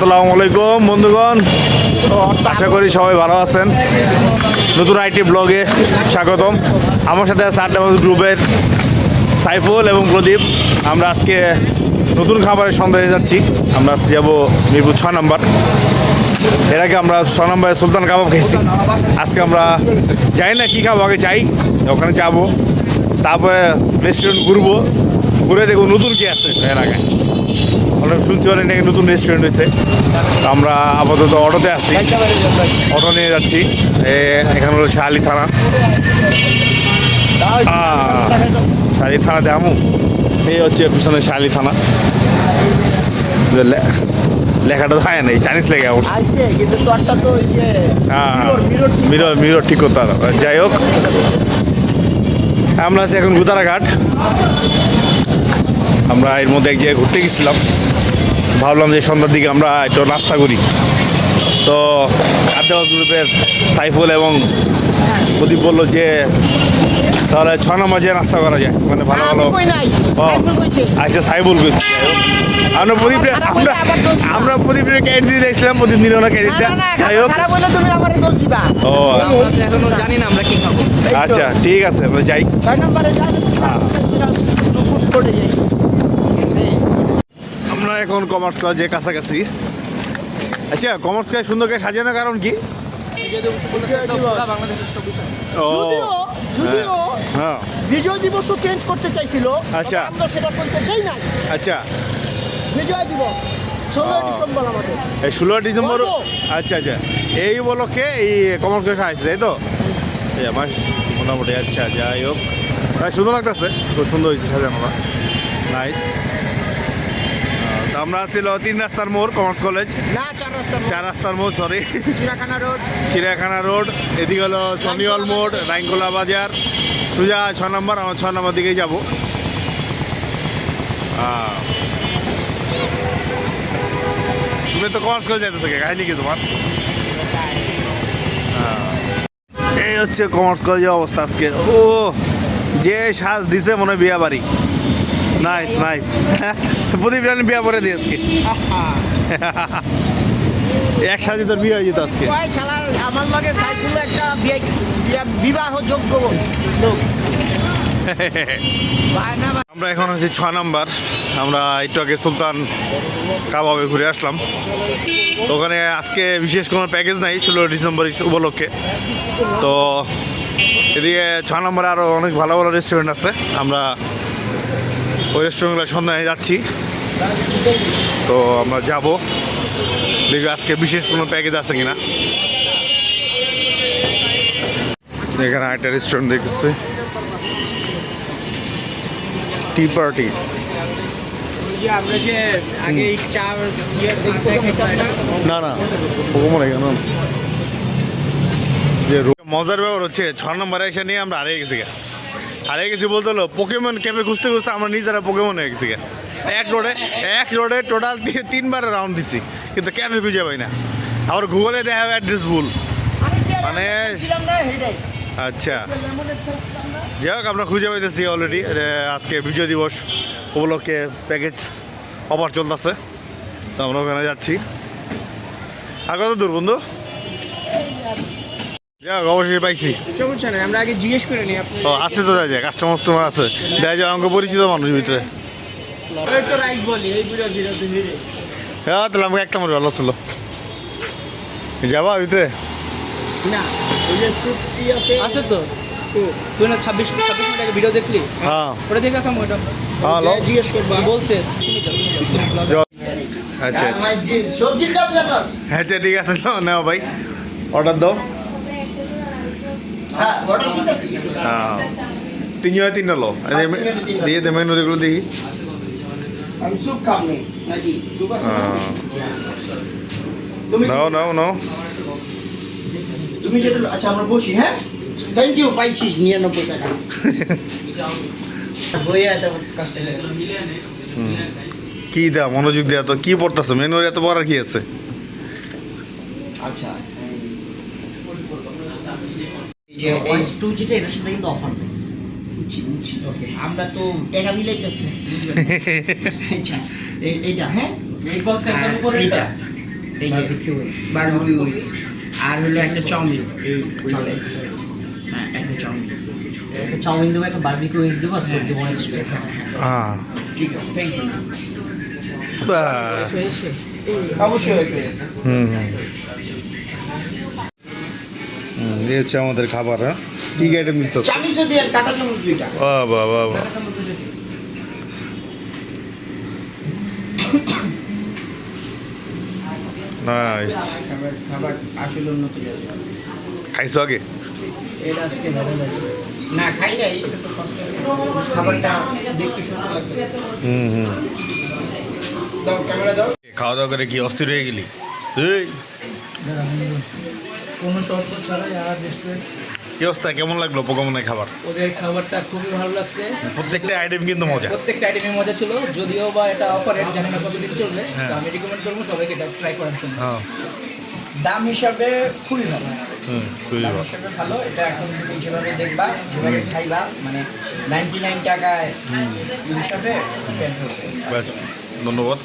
আসসালামু আলাইকুম, বন্ধুগণ। আশা করি সবাই ভালো আছেন। নতুন আইটি ব্লগে স্বাগতম। আমার সাথে আছে আড্ডা গ্রুপের সাইফুল এবং প্রদীপ। আমরা আজকে নতুন খাবারের সন্ধানে যাচ্ছি। আমরা আজকে যাব মিরপুর ছয় নম্বর। এর আগে আমরা ছ নম্বরে সুলতান কাবাব খেয়েছি। আজকে আমরা যাই না কী খাব, আগে যাই। ওখানে যাব। তারপরে রেস্টুরেন্ট ঘুরবো। ঘুরে দেখব নতুন কি আছে। এর আগে। আমরা শুনছি অনেক নাকি নতুন রেস্টুরেন্ট হয়েছে। আমরা আপাতত অটোতে আসছি অটো নিয়ে যাচ্ছি। এ এখানে হলো শাহালি থানা। শাহালি থানা দেখামু এই হচ্ছে পিছনে শাহালি থানা। লে- লেখাটা হয় নাই চাইনিজ লেখা মিরর মিরর ঠিক করতে যাই হোক। আমরা আছি এখন গুদারাঘাট। আমরা এর মধ্যে এক জায়গায় ঘুরতে গেছিলাম। ভাবলাম যে সন্ধ্যার দিকে আমরা একটু নাস্তা করি। তো আড্ডাবাজ গ্রুপের সাইফুল এবং প্রদীপ বলল যে তাহলে ছ নম্বর যে নাস্তা করা যায় মানে ভালো ভালো। আচ্ছা সাইবুল কইছি। আমরা প্রদীপ আমরা আমরা প্রদীপের ক্যারেট দিয়ে দেখছিলাম প্রদীপ নিল না না ক্যারেটটা না না যাই হোক। খারাপ হইলে তুমি আমারে দোষ দিবা। ও এখনও জানি না আমরা কি খাব। আচ্ছা ঠিক আছে আমরা যাই। ছয় নম্বরে যাই ফুড কোর্টে যাই। এখন কমার্স কলেজে কাছাকাছি। আচ্ছা কমার্স কলেজ সুন্দর করে সাজানোর কারণ কি? যদিও যদিও হ্যাঁ বিজয় দিবসও চেঞ্জ করতে চাইছিল আচ্ছা। আমরা সেটা করতে চাই নাই। আচ্ছা। বিজয় দিবস ষোলোই ডিসেম্বর আমাদের। এই ষোলো ডিসেম্বর আচ্ছা আচ্ছা। এই উপলক্ষে এই কমার্স কলেজ আসছে তাই তো? আমার মোটামুটি আচ্ছা যাই হোক। সুন্দর লাগতেছে খুব সুন্দর হয়েছে সাজানোটা। নাইস আমরা ছিল তিন রাস্তার মোড় কমার্স কলেজ না চার রাস্তা চার রাস্তার মোড় সরি চিড়াখানা রোড। চিড়িয়াখানা রোড এদিকে হলো সনিওয়াল মোড় রাইনকোলা বাজার। সোজা ছ নম্বর আমার ছ নম্বর দিকেই যাব। তুমি তো কমার্স কলেজ যাইতেছো কাহিনী কি তোমার? এই হচ্ছে কমার্স কলেজের অবস্থা আজকে। ও যে সাজ দিছে মনে হয় বিয়া বাড়ি নাইস নাইস প্রদীপ রানী বিয়া পরে দিয়ে আজকে। এক সাজে তোর বিয়ে হয়ে যেত আজকে। আমার লগে সাইকেল একটা বিবাহ যোগ্য লোক। আমরা এখন হচ্ছে ছ নাম্বার। আমরা একটু আগে সুলতান কাবাবে ঘুরে আসলাম। তো ওখানে আজকে বিশেষ কোনো প্যাকেজ নাই ষোলো ডিসেম্বর উপলক্ষে। তো এদিকে ছ নম্বরে আরও অনেক ভালো ভালো রেস্টুরেন্ট আছে। আমরা ওই রেস্টুরেন্টগুলোর সন্ধানে যাচ্ছি। তো আমরা যাব। দেখি আজকে বিশেষ কোনো প্যাকেজ আছে কিনা। এখানে একটা রেস্টুরেন্ট দেখতেছি। টি পার্টি না না মজার ব্যাপার হচ্ছে ছ নম্বরে এসে নিয়ে আমরা হারিয়ে গেছি। হারিয়ে গেছি বলতে হলো পোকেমন ক্যাপে খুঁজতে খুঁজতে আমরা নিজেরা পোকেমন হয়ে গেছি। এক রোডে এক রোডে টোটাল দিয়ে তিনবার রাউন্ড দিছি, কিন্তু ক্যাপে খুঁজে পাই না। আবার গুগলে দেখা হবে অ্যাড্রেস ভুল। মানে। আচ্ছা। যাই হোক, আমরা খুঁজে পাইতেছি অলরেডি আজকে বিজয় দিবস উপলক্ষে প্যাকেজ অফার চলতেছে। তো আমরা ওখানে যাচ্ছি। আর কত দূর বন্ধু? অবশ্যই পাইছি। সমস্যা নেই আমরা আগে জিজ্ঞেস করে নিই আপনি। ও আছে তো দেখা যায় কাস্টমার কাস্টমার আছে। দেখা যায় আমাকে পরিচিত মানুষ ভিতরে। ওই তো রাইস বলি এই বুড়ো বিরোধী হিরে। হ্যাঁ তাহলে আমাকে একটা ভালো ছিল যাবা ভিতরে? না, ওই যে স্যুটটি আছে, আছে তো। তুই না ছাব্বিশ ছাব্বিশ মিনিট আগে ভিডিও দেখলি? হ্যাঁ। ওটা দেখে হ্যাঁ জিজ্ঞেস করবা। বলছে। আচ্ছা আচ্ছা? আচ্ছা ঠিক আছে নাও ভাই। অর্ডার দাও। হ্যাঁ, দিতেছি। হ্যাঁ। তিন জনে তিন দিয়ে দে মেনু দেখি। আমি স্যুপ খাব নাকি? স্যুপ হ্যাঁ। নাও নাও নাও। তুমি যেটা আচ্ছা আমরা বসি হ্যাঁ? থ্যাংক ইউ পাইছি নিরানব্বই টাকা। কি দেয়া মনোযোগ দেয়া তো কি পড়তেছে? মেনুর এত পড়ার কি আছে? আচ্ছা। যে এই টু যেটা এটার সাথে কিন্তু অফার নেই। বুঝছি বুঝছি ওকে। আমরা তো টাকা মিলাইতেছি না আচ্ছা এই- এইটা হ্যাঁ? এইটা? এই যে বারবিকিউ উইংস আর হলো একটা চাউমিন। চলে। হ্যাঁ একটা চাউমিন। একটা চাউমিন দেবো একটা বার্বিকিউ উইংস দেবো আর হ্যাঁ ঠিক আছে থ্যাংক ইউ। অবশ্যই হুম, এই হচ্ছে আমাদের খাবার হ্যাঁ? কি আইটেম দুইটা। বাহ বাহ বাহ বাহ। নাইস খাবার আসলে উন্নত খাইছো আগে? এটা আজকে না খাই নাই এটা তো কষ্ট। খাবারটা দেখতে সুন্দর লাগবে। হুম হুম। দাও ক্যামেরা দাও। খাওয়া দাওয়া করে কি অস্থির হয়ে গেলি? এই। কোনো শর্ত ছাড়াই আর রেস্টুরেন্ট কি অবস্থা? কেমন লাগল পোকামনের খাবার? ওদের খাবারটা খুবই ভালো লাগছে। প্রত্যেকটা আইটেম কিন্তু মজা। প্রত্যেকটা আইটেমে মজা ছিল যদিও বা এটা অফারের জানি না কতদিন চলবে হ্যাঁ। তো আমি রিকমেন্ড করব সবাইকে এটা ট্রাই করার জন্য। হ্যাঁ। দাম হিসাবে খুবই ভালো। হুম খুবই দাম ভালো। হিসাবে ভালো এটা এখন তুমি যেভাবে দেখবা যেভাবে খাইবা মানে নাইনটি নাইন টাকায় হিসাবে ধন্যবাদ।